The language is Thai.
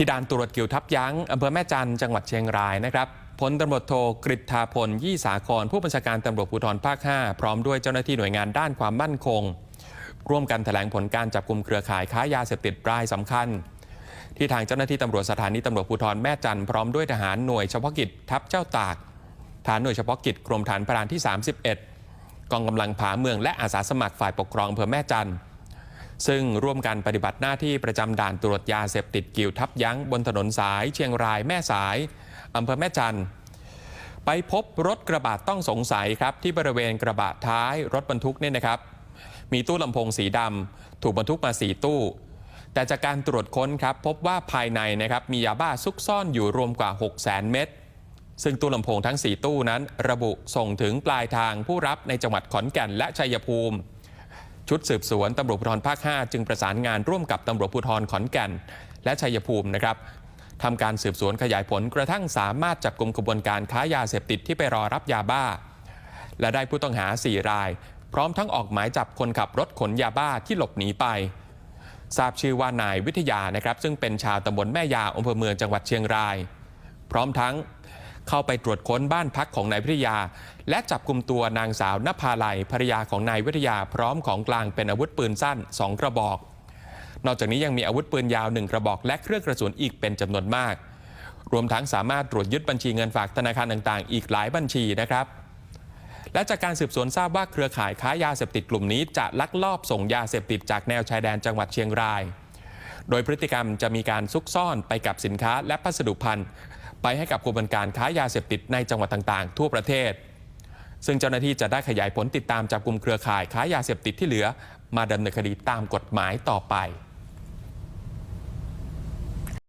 ที่ด่านตรวจกิวทับยั้งอำเภอแม่จันจังหวัดเชียงรายนะครับพลตำรวจโทกฤษฐาพลยี่สาคร ผู้บัญชาการตำรวจภูธรภาค 5 พร้อมด้วยเจ้าหน้าที่หน่วยงานด้านความมั่นคง ร่วมกันแถลงผลการจับกลุ่มเครือข่ายค้ายาเสพติดรายสำคัญ ที่ทางเจ้าหน้าที่ตำรวจสถานีตำรวจภูธรแม่จันพร้อมด้วยทหารหน่วยเฉพาะกิจทัพเจ้าตาก ฐานหน่วยเฉพาะกิจกรมฐานพรานที่ 31 กองกำลังผาเมืองและอาสาสมัครฝ่ายปกครองอำเภอแม่จันทร์ ซึ่งร่วมกันปฏิบัติหน้าที่ประจำด่านตรวจยาเสพติดกิวทับยั้งบนถนนสายเชียงรายแม่สายอำเภอแม่จันทร์ไปพบรถกระบะต้องสงสัยครับ ที่บริเวณกระบะท้ายรถบรรทุกเนี่ยนะครับ มีตู้ลำโพงสีดำถูกบรรทุกมาสีตู้ แต่จากการตรวจค้นครับ พบว่าภายในนะครับมียาบ้าซุกซ่อนอยู่รวมกว่า 6 0 0 0 0 0 เม็ดซึ่งตู้ลำโพงทั้ง 4 ตู้นั้น ระบุส่งถึงปลายทางผู้รับในจังหวัดขอนแก่นและชัยภูมิ ชุดสืบสวนตำรวจภูธรภาค 5 จึงประสานงานร่วมกับตำรวจภูธรขอนแก่น และชัยภูมินะครับทำการสืบสวนขยายผลกระทั่งสามารถจับกลุ่มกระบวนการค้ายาเสพติดที่ไปรอรับยาบ้า และได้ผู้ต้องหา 4 ราย พร้อมทั้งออกหมายจับคนขับรถขนยาบ้าที่หลบหนีไปทราบชื่อว่านายวิทยานะครับ ซึ่งเป็นชาวตำบลแม่ยาอำเภอเมืองจังหวัดเชียงราย พร้อมทั้ง เข้าไปตรวจค้นบ้านพักของนายวิทยา และจับกลุ่มตัวนางสาวนภาลัยภรรยาของนายวิทยาพร้อมของกลางเป็นอาวุธปืนสั้น 2 กระบอก นอกจากนี้ยังมีอาวุธปืนยาว 1 กระบอกและเครื่องกระสุนอีกเป็นจำนวนมาก รวมทั้งสามารถตรวจยึดบัญชีเงินฝากธนาคารต่างๆ อีกหลายบัญชีนะครับและจากการสืบสวนทราบว่าเครือข่ายค้ายาเสพติดกลุ่มนี้จะลักลอบส่งยาเสพติดจากแนวชายแดนจังหวัดเชียงราย โดยพฤติกรรมจะมีการซุกซ่อนไปกับสินค้าและพัสดุพันธุ์ ไปให้กับกระบวนการค้ายาเสพติดในจังหวัดต่างๆ ทั่วประเทศ ซึ่งเจ้าหน้าที่จะได้ขยายผลติดตามจับกลุ่มเครือข่ายค้ายาเสพติดที่เหลือ มาดำเนินคดีตามกฎหมายต่อไป